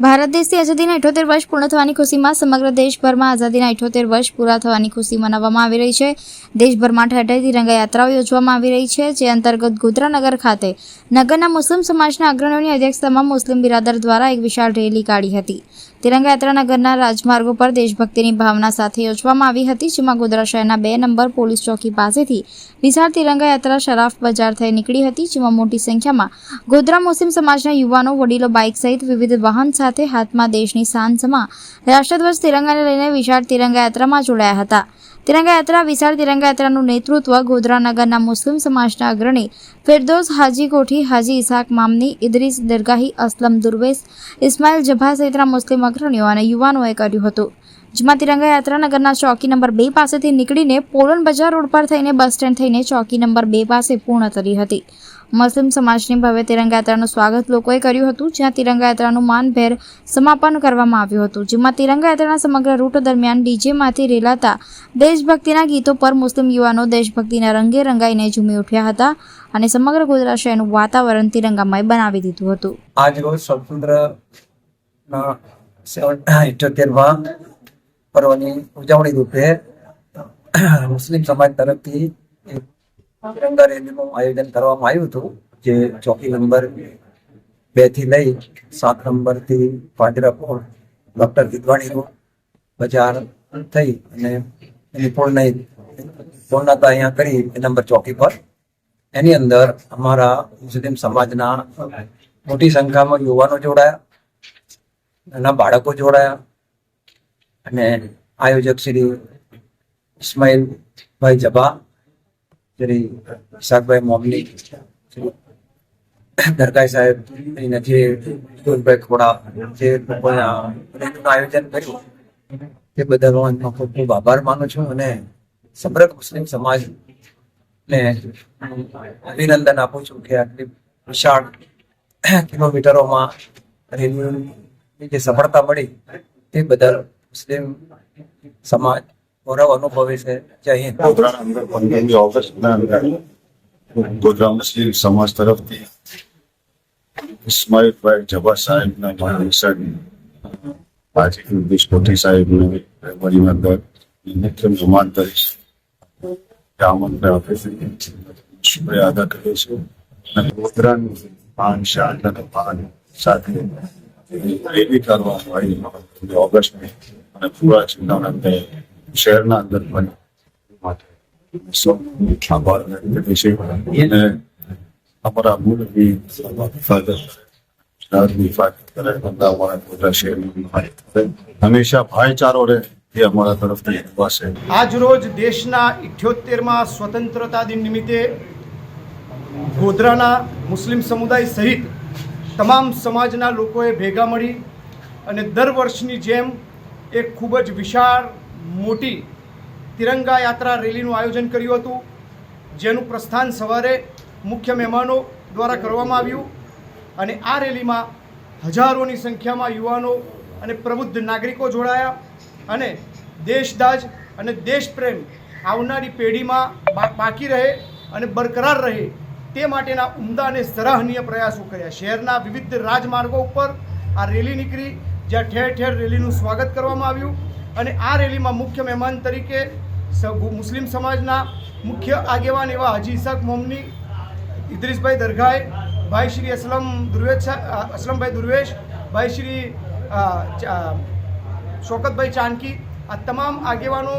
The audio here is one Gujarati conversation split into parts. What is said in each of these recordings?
ભારત દેશથી આઝાદીના અઠ્યોતેર વર્ષ પૂર્ણ થવાની ખુશીમાં સમગ્ર દેશભરમાં આઝાદીના અઠ્યોતેર વર્ષ પૂરા થવાની ખુશી મનાવવામાં આવી રહી છે. દેશભરમાં ઠેર ઠેર યોજવામાં આવી રહી છે, જે અંતર્ગત ગોધરાનગર ખાતે નગરના મુસ્લિમ સમાજના અગ્રણીઓની અધ્યક્ષતામાં મુસ્લિમ બિરાદર દ્વારા એક વિશાળ રેલી કાઢી હતી. તિરંગા યાત્રા નગરના રાજમાર્ગો પર દેશભક્તિની ભાવના સાથે યોજવામાં આવી હતી, જેમાં ગોધરા શહેરના બે નંબર પોલીસ ચોકી પાસેથી વિશાળ તિરંગા યાત્રા શરાફ બજાર થઈ નીકળી હતી, જેમાં મોટી સંખ્યામાં ગોધરા મુસ્લિમ સમાજના યુવાનો, વડીલો, બાઇક સહિત વિવિધ વાહન સાથે હાથમાં દેશની શાન સમા રાષ્ટ્રધ્વજ તિરંગાને લઈને વિશાળ તિરંગા યાત્રામાં જોડાયા હતા. તિરંગા યાત્રા વિશાળ તિરંગા યાત્રાનું નેતૃત્વ ગોધરાનગરના મુસ્લિમ સમાજના અગ્રણી ફિરદોસ હાજી કોઠી, હાજી ઇસાક મામની, ઇદરીસ દરગાહી, અસલમ દુર્વેસ ઇસ્માઇલ જભા સહિતના મુસ્લિમ અગ્રણીઓ અને યુવાનોએ કર્યું હતું. જેમાં તિરંગા નગરના ચોકી નંબર બે પાસેથી નીકળીને પોલન બજાર રોડ પર થઈને બસ સ્ટેન્ડ થઈને ચોકી નંબર બે પાસે પૂર્ણ કરી હતી. મુસ્લિમ સમાજની ભવ્ય તિરંગા યાત્રાનું સ્વાગત લોકોએ કર્યું હતું, જ્યાં તિરંગા યાત્રાનું માનભેર સમાપન કરવામાં આવ્યું હતું. જેમાં તિરંગા યાત્રાના સમગ્ર રૂટ દરમિયાન ડીજેમાંથી રેલાતા દેશભક્તિના ગીતો પર મુસ્લિમ યુવાનો દેશભક્તિના રંગે રંગાઈને ઝૂમી ઉઠ્યા હતા અને સમગ્ર ગુજરાત શહેરનું વાતાવરણ તિરંગામય બનાવી દીધું હતું. આજ રોજ સ્વતંત્રના પર્વની ઉજવણી રૂપે મુસ્લિમ સમાજ તરફથી એક તિરંગા આયોજન કરવામાં આવ્યું હતું, જે ચોકી નંબર બેથી લઈ સાત નંબરથી પાંજરાપોળ ડોક્ટર વિધવાણી રોડ બજાર થઈ અને એની પૂર્ણ પૂર્ણતા અહીંયા કરી એ નંબર ચોકી પર. એની અંદર અમારા મુસ્લિમ સમાજના મોટી સંખ્યામાં યુવાનો જોડાયા, નાના બાળકો જોડાયા અને આયોજક શ્રી ઇસ્માઇલભાઈ જબા શ્રી મોમની શ્રી દરગાહ સાહેબ એના જે ખોડા, જે આયોજન કર્યું તે બદલ હું એમનો ખૂબ ખૂબ આભાર માનું છું અને સમગ્ર મુસ્લિમ સમાજ ને અભિનંદન આપું છું કે આટલી વિશાળ કિલોમીટરોમાં રેલીની જે સફળતા મળી, તે બદલ મુસ્લિમ સમાજ ગૌરવ અનુભવે છે. જય હિન્દ. પંદરમી ઓગસ્ટના અંદર ગોધરા મુસ્લિમ સમાજ તરફથી ઇસ્માઇલભાઈ જબા સાહેબના માર્ગદર્શન હાજી બિસ્કોટી સાહેબને વડીના દર મુખ્ય મહેમાન કરીશ આમંત્રણ આપે અદા કરીએ છીએ અને ગોધરાનું પાન શાન અને પાન સાથે રેલી કરવામાં આવી ઓગસ્ટની અને પૂરા જિલ્લાના શહેરના અંદર પણ માટે આભાર. વ્યક્ત કરીએ અને અમારા મૂળવી ફાધર કરે બધા અમારા મહાયત હંમેશા ભાઈચારો રહે એ અમારા તરફથી દુઆ છે. આજ રોજ દેશના ઇઠ્યોતેરમાં સ્વતંત્રતા દિન નિમિત્તે ગોધરાના મુસ્લિમ સમુદાય સહિત તમામ સમાજના લોકોએ ભેગા મળી અને દર વર્ષની જેમ એક ખૂબ જ વિશાળ મોટી તિરંગા યાત્રા રેલીનું આયોજન કર્યું હતું, જેનું પ્રસ્થાન સવારે મુખ્ય મહેમાનો દ્વારા કરવામાં આવ્યું અને આ રેલીમાં હજારોની સંખ્યામાં યુવાનો અને પ્રબુદ્ધ નાગરિકો જોડાયા અને દેશદાજ અને દેશપ્રેમ આવનારી પેઢીમાં બાકી રહે અને બરકરાર રહે તે માટેના ઉમદા અને સરાહનીય પ્રયાસો કર્યા. શહેરના વિવિધ રાજમાર્ગો ઉપર આ રેલી નીકળી, જ્યાં ઠેર ઠેર રેલીનું સ્વાગત કરવામાં આવ્યું. અને આ રેલીમાં મુખ્ય મહેમાન તરીકે મુસ્લિમ સમાજના મુખ્ય આગેવાન એવા હાજી ઇસાક મોમની ઇદ્રીસભાઈ દરગાહે ભાઈ શ્રી અસલમ દુર્વેશ અસલમભાઈ દુર્વેશ, ભાઈ શ્રી શોકતભાઈ ચાનકી આ તમામ આગેવાનો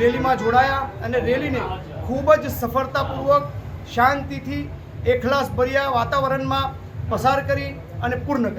રેલીમાં જોડાયા અને રેલીને ખૂબ જ સફળતાપૂર્વક, શાંતિથી, એકલાસ ભર્યા વાતાવરણમાં પસાર કરી અને પૂર્ણ